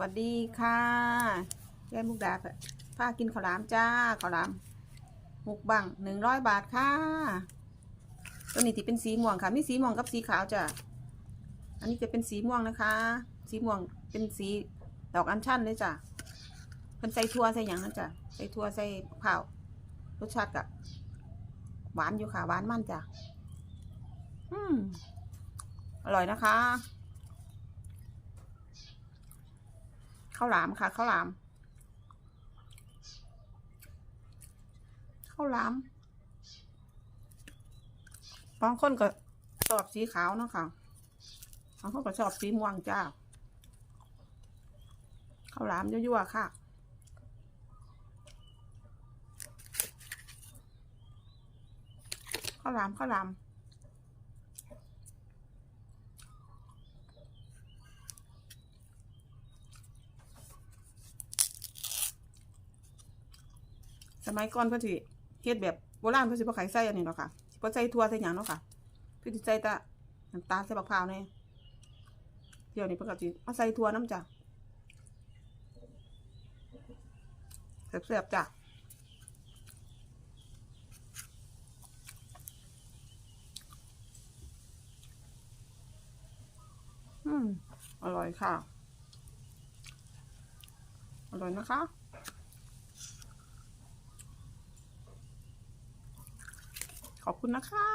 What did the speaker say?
วัสดีค่ะยายมุกดาพากินข้าวหลามจ้าข้าวหลามหกบังหนึ่งร้อยบาทค่ะ ตัวนี้ที่เป็นสีม่วงค่ะ มีสีม่วงกับสีขาวจ้ะ อันนี้จะเป็นสีม่วงนะคะ สีม่วงเป็นสีดอกอัญชันเลยจ้ะเพิ่นใส่ถั่วใส่หยังนั่นจ้ะ ใส่ถั่วใส่ข้ารสชาติกะหวานอยู่ค่ะ หวานมันจ้ะ อืม อร่อยนะคะ ข้าวหลามค่ะข้าวหลามข้าวหลามบางคนก็ชอบสีขาวเนาะค่ะบางคนก็ชอบสีม่วงจ้าข้าวหลามยั่วๆค่ะข้าวหลามข้าวหลาม สมัยก่อนเพิ่นสิเฮ็ดแบบโบราณเพิ่นสิบ่ขายใส่อันนี้เนาะค่ะสิบ่ใส่ถั่วใส่หยังเนาะค่ะเพิ่นสิใส่ต่น้ำตาลใส่บักพร้าวแน่เดี๋ยวนี้เพิ่นสิมาใส่ถั่วน้ำจ้ะแซ่บๆจ้ะอืมอร่อยค่ะ อร่อยนะคะ ขอบคุณนะคะ